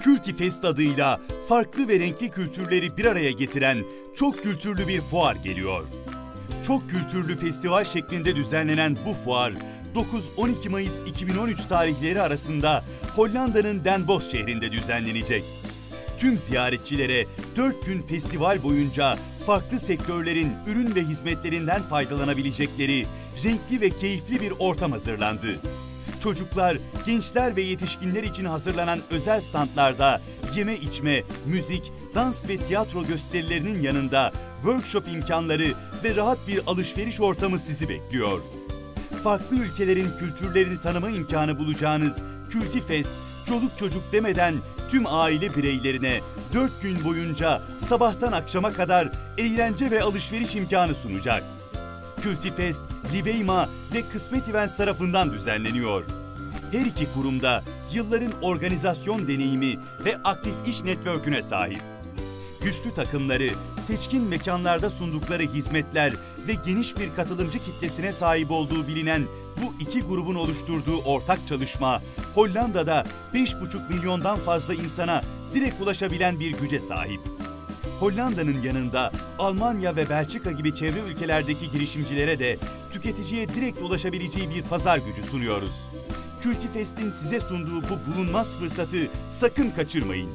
Kültifest adıyla farklı ve renkli kültürleri bir araya getiren çok kültürlü bir fuar geliyor. Çok kültürlü festival şeklinde düzenlenen bu fuar 9-12 Mayıs 2013 tarihleri arasında Hollanda'nın Den Bosch şehrinde düzenlenecek. Tüm ziyaretçilere 4 gün festival boyunca farklı sektörlerin ürün ve hizmetlerinden faydalanabilecekleri renkli ve keyifli bir ortam hazırlandı. Çocuklar, gençler ve yetişkinler için hazırlanan özel standlarda yeme içme, müzik, dans ve tiyatro gösterilerinin yanında workshop imkanları ve rahat bir alışveriş ortamı sizi bekliyor. Farklı ülkelerin kültürlerini tanıma imkanı bulacağınız Kültifest, çoluk çocuk demeden tüm aile bireylerine 4 gün boyunca sabahtan akşama kadar eğlence ve alışveriş imkanı sunacak. Kültifest, Libeyma ve Kısmet Events tarafından düzenleniyor. Her iki kurumda yılların organizasyon deneyimi ve aktif iş network'üne sahip. Güçlü takımları, seçkin mekanlarda sundukları hizmetler ve geniş bir katılımcı kitlesine sahip olduğu bilinen bu iki grubun oluşturduğu ortak çalışma, Hollanda'da 5,5 milyondan fazla insana direkt ulaşabilen bir güce sahip. Hollanda'nın yanında Almanya ve Belçika gibi çevre ülkelerdeki girişimcilere de tüketiciye direkt ulaşabileceği bir pazar gücü sunuyoruz. Kültifest'in size sunduğu bu bulunmaz fırsatı sakın kaçırmayın.